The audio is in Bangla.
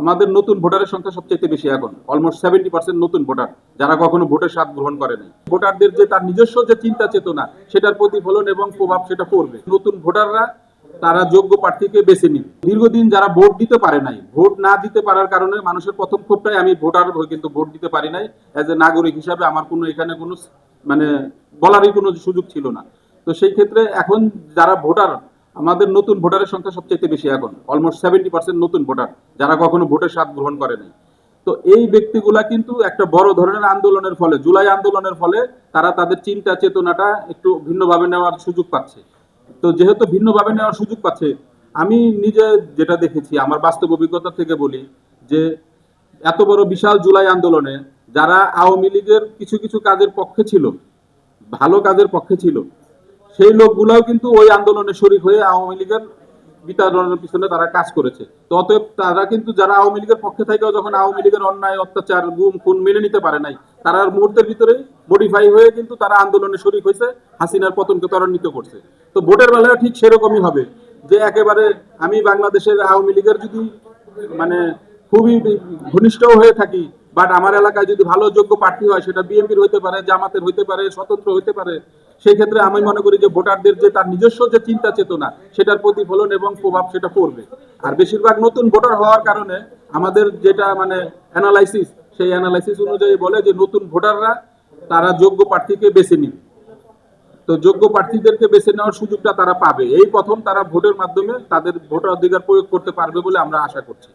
আমাদের নতুন ভোটারের সংখ্যা সবচেয়ে বেশি এখন। অলমোস্ট সেভেন্টি পার্সেন্ট নতুন ভোটার, যারা কখনো ভোটের স্বাদ গ্রহণ করে নাই। ভোটারদের যে তার নিজস্ব যে চিন্তা চেতনা, সেটার প্রতিফলন এবং প্রভাব সেটা পড়বে। নতুন ভোটাররা, তারা যোগ্য প্রার্থীকে বেছে নিবে। দীর্ঘদিন যারা ভোট দিতে পারে নাই, ভোট না দিতে পারার কারণে মানুষের প্রথম ক্ষোভটাই আমি ভোটার হয়ে কিন্তু ভোট দিতে পারি নাই। অ্যাজ এ নাগরিক হিসাবে আমার কোনো এখানে কোনো মানে বলারই কোনো সুযোগ ছিল না। তো সেই ক্ষেত্রে এখন যারা ভোটার আমাদের নতুন ভোটারের সংখ্যা সবচেয়ে বেশি এখন। অলমোস্ট সেভেন্টি পার্সেন্ট নতুন ভোটার, যারা কখনো ভোটের স্বাদ গ্রহণ করে নাই। তো এই ব্যক্তিগুলা কিন্তু একটা বড় ধরনের আন্দোলনের ফলে, জুলাই আন্দোলনের ফলে তারা তাদের চিন্তা, চেতনাটা একটু ভিন্নভাবে নেওয়ার সুযোগ পাচ্ছে। তো যেহেতু ভিন্নভাবে নেওয়ার সুযোগ পাচ্ছে, আমি নিজে যেটা দেখেছি, আমার বাস্তব অভিজ্ঞতা থেকে বলি যে, এত বড় বিশাল জুলাই আন্দোলনে যারা আওয়ামী লীগের কিছু কিছু কাজের পক্ষে ছিল, ভালো কাজের পক্ষে ছিল সেই লোকগুলাও কিন্তু ওই আন্দোলনে শরিক হয়ে আওয়ামী লীগের বিতাড়নের পিছনে তারা কাজ করেছে। অতএব তারা কিন্তু যারা আওয়ামী লীগের পক্ষে থেকেও যখন আওয়ামী লীগের অন্যায়, অত্যাচার, গুম, খুন মেনে নিতে পারে নাই, তারা মুহূর্তের ভিতরে মডিফাই হয়ে কিন্তু তারা আন্দোলনে শরিক হয়েছে, হাসিনার পতনকে ত্বরান্বিত করছে। তো ভোটের বেলায় ঠিক সেরকমই হবে যে একেবারে আমি বাংলাদেশের আওয়ামী লীগের যদি মানে খুবই ঘনিষ্ঠ হয়ে থাকি বাট আমার এলাকায় যদি ভালো যোগ্য প্রার্থী হয়, সেটা বিএনপির হইতে পারে, জামাতের হইতে পারে, স্বতন্ত্র হইতে পারে, সেই ক্ষেত্রে আমি মনে করি যে ভোটারদের যে তার নিজস্ব যে চিন্তা চেতনা, সেটার প্রতিফলন এবং প্রভাব সেটা পড়বে। আর বেশিরভাগ নতুন ভোটার হওয়ার কারণে আমাদের যেটা মানে অ্যানালাইসিস সেই অ্যানালাইসিস অনুযায়ী বলে যে নতুন ভোটাররা তারা যোগ্য প্রার্থীকে বেছে নিবে। তো যোগ্য প্রার্থীদেরকে বেছে নেওয়ার সুযোগটা তারা পাবে। এই প্রথম তারা ভোটের মাধ্যমে তাদের ভোটার অধিকার প্রয়োগ করতে পারবে বলে আমরা আশা করছি।